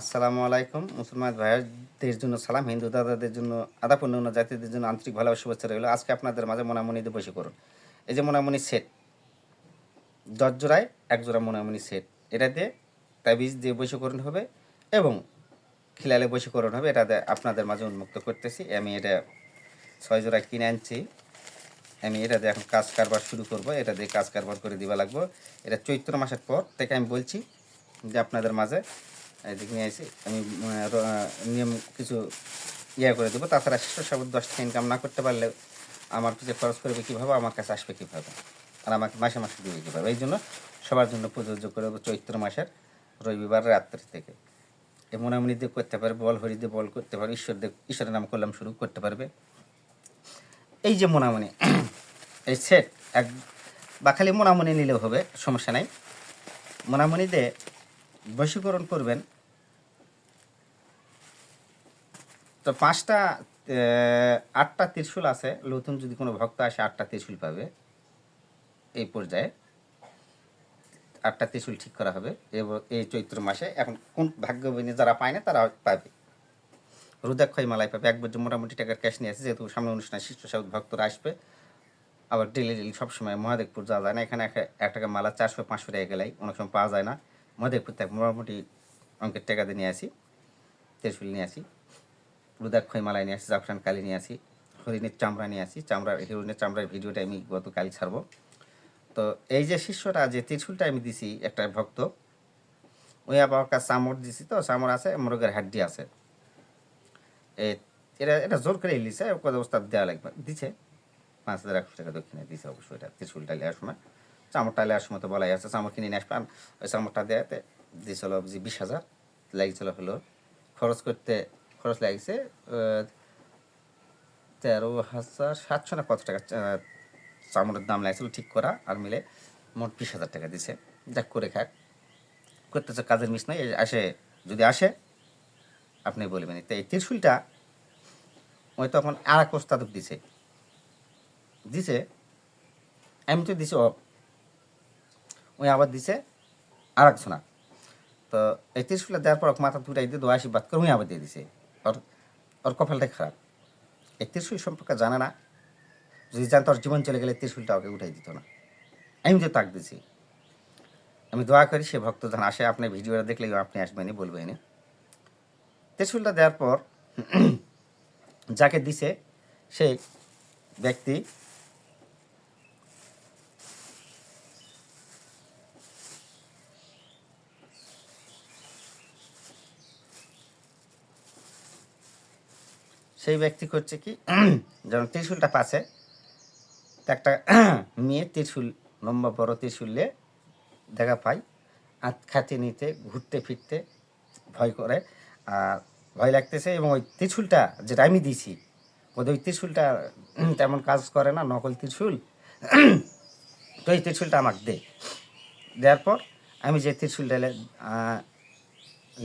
আসসালামু আলাইকুম, মুসলমান ভাইয়াদের জন্য সালাম, হিন্দু দাদাদের জন্য, আদাপূর্ণ জাতিদের জন্য আন্তরিক ভালোবাসা, শুভেচ্ছা রইল। আজকে আপনাদের মাঝে মোনামণিতে বসে করুন। এই যে মোনামণি সেট দশ জোড়ায় এক জোড়া মোনামণি সেট। এটা দিয়ে তাবিজ দিয়ে বশীকরণ হবে এবং খিলালে বশীকরণ হবে। এটা আপনাদের মাঝে উন্মুক্ত করতেছি। আমি এটা ছয় জোড়া কিনে আনছি। আমি এটা দিয়ে এখন কাজ কারবার শুরু করব। এটা দিয়ে কাজ কারবার করে দিবা লাগবো। এটা চৈত্র মাসের পর থেকে আমি বলছি যে আপনাদের মাঝে এদিকে নিয়ে আসি। আমি আহ, নিয়ম কিছু ইয়ে করে দেবো। তাছাড়া শিশু সাবুদ দশ ইনকাম না করতে পারলে আমার পিছিয়ে খরচ করবে কীভাবে আমার কাছে আসবে কীভাবে? আর আমাকে মাসে মাসে দিবে কীভাবে? এই জন্য সবার জন্য প্রযোজ্য করে দেবো চৈত্র মাসের রবিবার রাত্রি থেকে। মনামনি দিয়ে করতে পারবে বল হরি দিয়ে বল করতে পারবে ঈশ্বর দিয়ে ঈশ্বরের নাম করলাম শুরু করতে পারবে। এই যে মোনামনি এই সেট এক বা খালি মোনামনি নিলেও হবে সমস্যা নাই। মোনামনি দিয়ে বশীকরণ করবেন তো পাঁচটা আটটা ত্রিশূল আছে। নতুন যদি কোনো ভক্ত আসে, আটটা ত্রিশূল পাবে। এই পর্যায়ে আটটা ত্রিশূল ঠিক করা হবে এবং, এই চৈত্র মাসে। এখন কোন ভাগ্যবিনী যারা পায় না, তারা পাবে। রুদাক্ষয় মালাই পাবে। এক বছর মোটামুটি টাকার ক্যাশ নিয়ে আসে, যেহেতু সামনে অনুষ্ঠানে শিষ্য সাউথ ভক্তরা আসবে। আবার ডেলি ডেলি সবসময় মহাদেবপুর যাওয়া যায় না। এখানে এক- এক টাকা মালা চারশো, পাঁচশো টাকা গেলেই অনেক সময় পাওয়া যায় না। মহাদেবপুর থেকে মোটামুটি অঙ্কের টাকা দিয়ে নিয়ে আসি, ত্রিশূল নিয়ে আসি। রুদাক্ষয় মালায় নিয়ে আসি জাফরান কালি নিয়ে আসি, হরিণের চামড়া নিয়ে আসি। চামড়ার হরিণের চামড়ার ভিডিওটা আমি গতকাল ছাড়বো। তো এই যে শিষ্যটা, যে ত্রিশূলটা আমি দিছি একটা ভক্ত, ওই আবার কাছে চামড় দিছি তো, চামড় আছে, মোরগের হাড্ডি আছে। এ, এটা এটা জোর করে লিছে কত অবস্থা দেওয়া লাগবে। দিছে, পাঁচ হাজার একশো টাকা দক্ষিণে দিছে অবশ্যই এটা, ত্রিশূলটা নেওয়ার সময় চামড়টা নেওয়ার সময় তো বলাই আছে, চামড় কিনে নিয়ে আসবেন ওই চামড়টা দেওয়াতে দিয়েছিল যে বিশ হাজার, লাগিয়েছিল হলো। খরচ করতে খরচ লাগছে তেরো হাজার সাতশো না কত টাকা চামড়ের দাম লাগছিল ঠিক করা, আর মিলে মোট বিশ হাজার টাকা দিছে। যাক, করে খাক। করতেছে, কাজের মিস নাই, আসে, যদি আসে, আপনি বলবেন তো এই ত্রিশুলটা, ওই তখন আর এক ওস্তাদক দিছে। দিছে আমি তো দিছে ও, ওই আবার দিছে আর একজনা। তো এই ত্রিশুলটা দেওয়ার পর মাথা দুটাই দিয়ে দোয়া আশীর্বাদ করে উনি আবার দিয়ে দিছে। ওর ওর কপালটাই খারাপ। এই ত্রিশুল সম্পর্কে জানে না, যদি জানতো ওর জীবন চলে গেলে ত্রিশুলটা ওকে উঠাই দিত না। আমি যে তাক দিছি, আমি দোয়া করি সে ভক্ত যখন আসে, আপনি ভিডিওটা দেখলে আপনি আসবেনই বলবেনই ত্রিশুলটা দেওয়ার পর, যাকে দিছে, সেই ব্যক্তি সেই ব্যক্তি করছে কি, যেমন ত্রিশুলটা পাশে একটা মেয়ে ত্রিশুল, লম্বা বড় ত্রিশুল দেখা পাই, আত খাতে নিতে, ঘুরতে ফিরতে ভয় করে, আর ভয় লাগতেছে এবং ওই ত্রিশুলটা যেটা আমি দিছি, ওদের ওই ত্রিশুলটা তেমন কাজ করে না, নকল ত্রিশুল, তো এই ত্রিশুলটা আমাকে দে। দেওয়ার পর আমি যে ত্রিশুলটা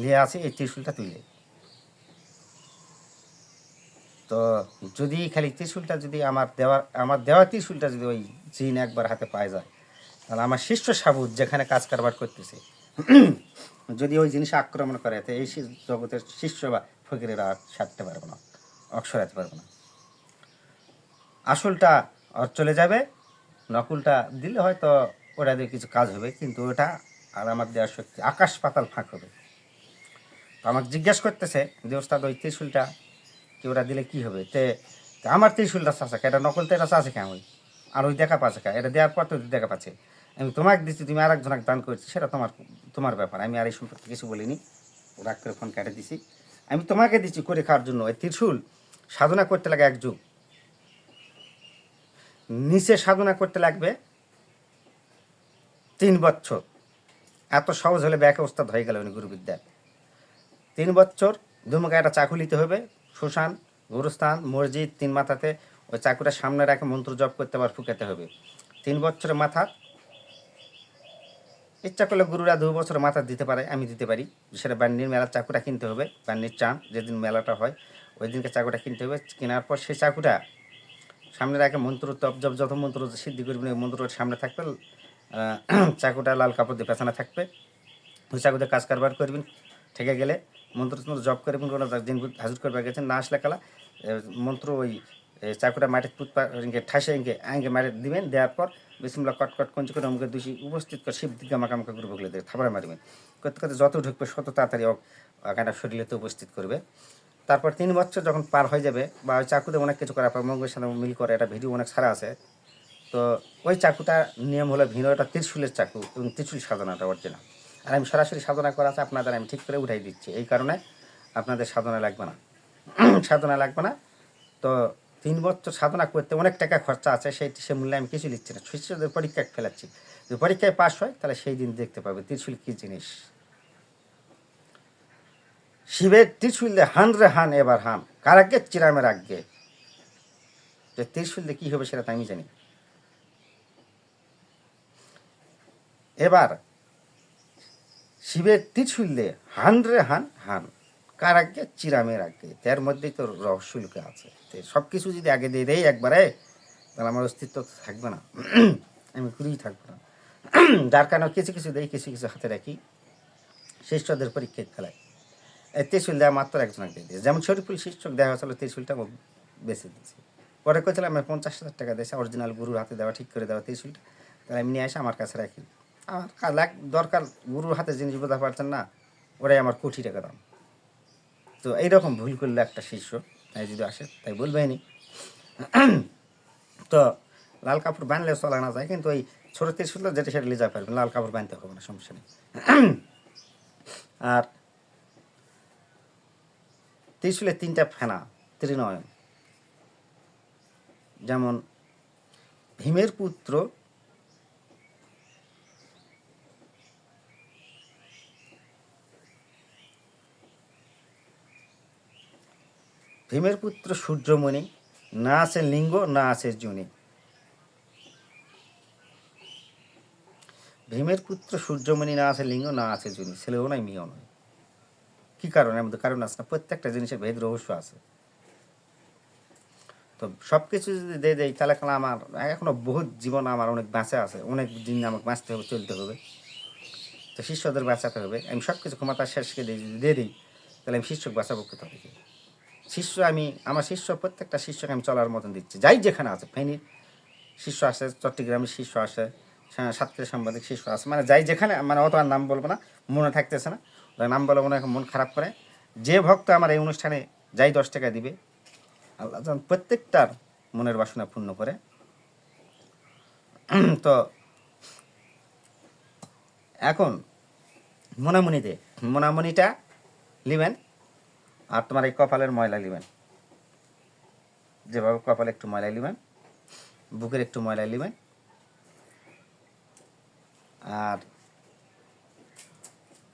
নিয়ে আসি, এই ত্রিশুলটা তুলে। তো যদি খালি ত্রিশুলটা যদি আমার দেওয়ার আমার দেওয়া ত্রিশুলটা যদি ওই জিন একবার হাতে পায় যায়, তাহলে আমার শিষ্য সাবুদ যেখানে কাজ কারবার করতেছে, যদি ওই জিনিস আক্রমণ করে, তো এই জগতের শিষ্য বা ফকিরেরা আর সারতে পারবে না, অক্ষরাতে পারবে না। আসলটা ওর চলে যাবে, নকুলটা দিলে হয়তো ওটা দিয়ে কিছু কাজ হবে, কিন্তু ওটা আর আমার দেওয়ার শক্তি আকাশ পাতাল ফাঁক হবে। আমাকে জিজ্ঞাসা করতেছে যে, ওস্তাদ, ওই ত্রিশুলটা কি ওটা দিলে কি হবে? তে আমার ত্রিশুলটা চাষা এটা নকল তো এটা চাষে ওই আর ওই দেখা পাচ্ছে কে? এটা দেওয়ার পর তো দেখা পাচ্ছে। আমি তোমাকে দিচ্ছি তুমি আর একজনকে দান করছি, সেটা তোমার তোমার ব্যাপার। আমি আর এই সম্পর্কে কিছু বলিনি। রাগ করে ফোন কেটে দিছি। আমি তোমাকে দিচ্ছি করে খাওয়ার জন্য। ওই ত্রিশুল সাধনা করতে লাগে এক যুগ। নিচে সাধনা করতে লাগবে তিন বছর এত সহজ হলে ব্যাকে ওস্তাদ হয়ে গেল উনি গুরুবিদ্যার। তিন বছর ধুমুকে একটা চাকু নিতে হবে। শ্মশান গুরুস্থান, মসজিদ, তিন মাথাতে ওই চাকুটা সামনে রেখে মন্ত্র জপ করতে আবার ফুকাতে হবে। তিন বছরের মাথা। ইচ্ছা করলে গুরুরা দু বছরের মাথা দিতে পারে, আমি দিতে পারি। সেটা বান্নির মেলার চাকুটা কিনতে হবে, বান্নির চান, যেদিন মেলাটা হয়, ওই দিনকে চাকুটা কিনতে হবে। কেনার পর সেই চাকুটা সামনে রেখে মন্ত্র তপ জপ যত মন্ত্র সিদ্ধি করবেন, ওই মন্ত্রটা সামনে থাকবে চাকুটা লাল কাপড় দিয়ে পেছানো থাকবে। ওই চাকুতে কাজ কারবার করবেন, ঠেকে গেলে মন্ত্র জপ করে কোনো দিন হাজুর করবে গেছেন না আসলে কালা মন্ত্র ওই চাকুটা মাটির পুতপা ইনকে ঠাসে ইনকে আঙ্কে মাটি দিবেন, দেওয়ার পর বিসমিল্লা কট কট কঞ্চি করে অমুকে দুষি উপস্থিত করে শিব দিকে আমাকে আমাকে গ্রুপ বলে দেবে, থাপড়া মারবেন করতে করতে যত ঢুকবে তত তাড়াতাড়ি ওখানটা শরীরেতে উপস্থিত করবে। তারপর তিন বছর যখন পার হয়ে যাবে, বা ওই চাকুতে অনেক কিছু করার পর মঙ্গলের সাথে মিল করে, একটা ভিডিও অনেক সারা আছে, তো ওই চাকুটা নিয়ম হলো ভিন্ন এটা ত্রিশুলের চাকু এবং ত্রিশুল সাধনাটা অরিজিনাল। আর আমি সরাসরি সাধনা করা আছে, আপনাদের আমি ঠিক করে উঠাই দিচ্ছি। এই কারণে আপনাদের সাধনা লাগবে না। সাধনা লাগবে না। তো তিন বছর সাধনা করতে অনেক টাকা খরচা আছে, সেই সে মূল্যে আমি কিছু লিখছি না। শিষ্যদের পরীক্ষা ফেলাচ্ছি যদি পরীক্ষায় পাশ হয়, তাহলে সেই দিন দেখতে পাবে ত্রিশুল কী জিনিস। শিবের ত্রিশুল দে হান রে হান এবার হান কারাগে চিরামে রাখবে যে ত্রিশুল দিয়ে কী হবে সেটা তো আমি জানি। এবার শিবের ত্রিশুল দিয়ে হান রে হান হান। কার আগে চিরামের আগে তার মধ্যেই তো রহস্য লুকে আছে। সব কিছু যদি আগে দিয়ে দেয় একবারে, তাহলে আমার অস্তিত্ব থাকবে না। আমি ঘুরেই থাকব না। যার কারণে কিছু কিছু দেই, কিছু কিছু হাতে রাখি। শিষ্যদের পরীক্ষা খেলায়। এই ত্রিশুল দেওয়া মাত্র একজনকে দিয়েছে। যেমন শরীফুল শিক্ষক দেওয়া হয়েছিল ত্রিশুলটা ও বেছে দিয়েছে। পরে কইছিলাম, আমি পঞ্চাশ হাজার টাকা দিয়েছে অরিজিনাল গুরুর হাতে দেওয়া, ঠিক করে দেওয়া ত্রিশুলটা তাহলে আমি নিয়ে আসে আমার কাছে রাখি। আমার লাগ দরকার, গুরুর হাতে জিনিস বোঝা পারছেন না, ওরাই আমার কোটি টাকা দাম। তো এইরকম ভুল করলে একটা শিষ্য, তাই যদি আসে, তাই বলবেনি তো লাল কাপড় বানলে চলা না যায়, কিন্তু ওই ছোটো ত্রিশুল যেটা সেটা লিজা পারবেন লাল কাপড় বানতে হবে না, সমস্যা নেই। আর ত্রিশুলের তিনটা ফেনা, ত্রিনয়ন। যেমন ভীমের পুত্র ভীমের পুত্র সূর্যমণি, না আছে লিঙ্গ, না আছে জুনি। ভীমের পুত্র সূর্যমণি, না আছে লিঙ্গ, না আছে জুনি। ছেলেও নয়, মেয়েও নয়। কি কারণে? এর মধ্যে কারণ আছে না? প্রত্যেকটা জিনিসের ভেদ, রহস্য আছে। তো সব কিছু যদি দিয়ে দেয় তাহলে কালে আমার, এখনও বহুত জীবন আমার অনেক বাঁচা আছে। অনেক দিন আমাকে বাঁচতে হবে, চলতে হবে। তো শিষ্যদের বাঁচাতে হবে। আমি সব কিছু ক্ষমতা শেষকে দিয়ে যদি দিয়ে দিই, তাহলে আমি শিষ্যকে বাঁচাবো কোথা থেকে? শিষ্য আমি, আমার শিষ্য, প্রত্যেকটা শিষ্যকে আমি চলার মতন দিচ্ছি। যাই যেখানে আছে ফেনীর শিষ্য আসে চট্টগ্রামের শিষ্য আসে সা- সাতক্ষীরা সাংবাদিক শিষ্য আছে। মানে যাই যেখানে মানে অত আর নাম বলব না, মনে থাকতেছে না। নাম বলব না হয় মন খারাপ করে। যে ভক্ত আমার এই অনুষ্ঠানে যাই দশ টাকা দিবে, আল্লাহ যেন প্রত্যেকটার মনের বাসনা পূর্ণ করে। তো এখন মোনামুনিতে মোনামুনিটা লিবেন। আর তোমার এই কপালের ময়লা লিবেন। যেভাবে কপালে একটু ময়লা লিবেন, বুকের একটু ময়লা লিবেন। আর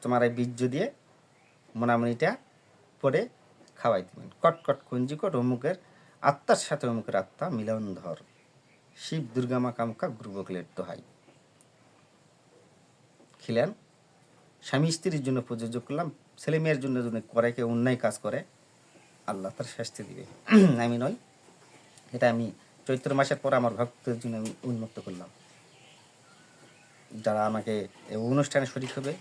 তোমার এই বীর্য দিয়ে মোনামুনিটা পরে খাওয়াই দিবেন। কট কট কুঞ্জি কট অমুকের আত্মার সাথে অমুকের আত্মা মিলন ধর। শিব দুর্গা মা কামকা গুরুবকলের দোহাই। খিলেন? স্বামী স্ত্রীর জন্য প্রযোজ্য করলাম, ছেলে মেয়ের জন্য যদি করে, কেউ অন্যায় কাজ করে, আল্লাহ তার শাস্তি দিবে। আমি নই। এটা আমি চৈত্র মাসের পর আমার ভক্তদের জন্য আমি উন্মুক্ত করলাম। যারা আমাকে অনুষ্ঠানে শরিক হবে,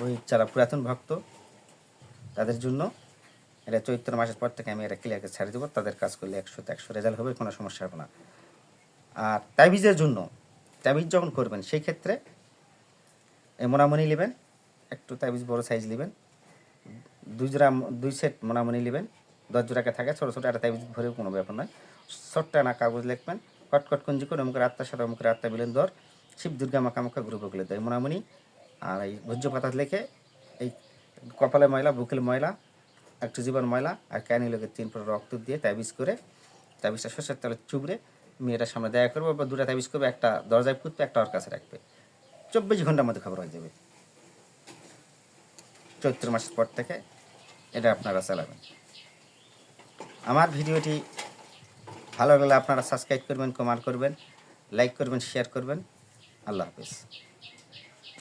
ওই যারা পুরাতন ভক্ত, তাদের জন্য এটা চৈত্র মাসের পর থেকে আমি এটা ক্লিয়ারকে ছাড়ে দেবো। তাদের কাজ করলে একশোতে একশো রেজাল্ট হবে, কোনো সমস্যা হবে না। আর তাবিজের জন্য, তাবিজ যখন করবেন, সেই ক্ষেত্রে মোনামনি নেবেন একটু তাবিজ বড় সাইজ নেবেন। দুই জোড়া দুই সেট মোনামনি নেবেন। দশ জোড়াকে থাকে, ছোটো ছোটো একটা তাবিজ ভরে কোনো ব্যাপার নয়। ছোট্ট না কাগজ লিখবেন, কট কট কুঞ্জি করে অমুকের আত্মার সাথে অমুকের আত্মা বিলেন দর, শিব দুর্গা মাকামাকা গ্রুপগুলো দেয় মোনামনি। আর এই ভোজ্য পাতা লেখে, এই কপালে ময়লা, বুকের ময়লা, একটু জীবন ময়লা আর ক্যানি লোকে তিন পর রক্ত দিয়ে তাবিজ করে, তাবিজটা শস্যের তলে চুবড়ে মেয়েটার সামনে দেখা করব, বা দুটা তাবিজ করবে, একটা দরজায় পুঁতবে, একটা ওর কাছে রাখবে। চব্বিশ ঘণ্টার মধ্যে খবর হয়ে যাবে। চৈত্র মাসের পর থেকে এটা আপনারা চালাবেন। আমার ভিডিওটি ভালো লাগলে আপনারা সাবস্ক্রাইব করবেন কমেন্ট করবেন লাইক করবেন শেয়ার করবেন। আল্লাহ হাফিজ।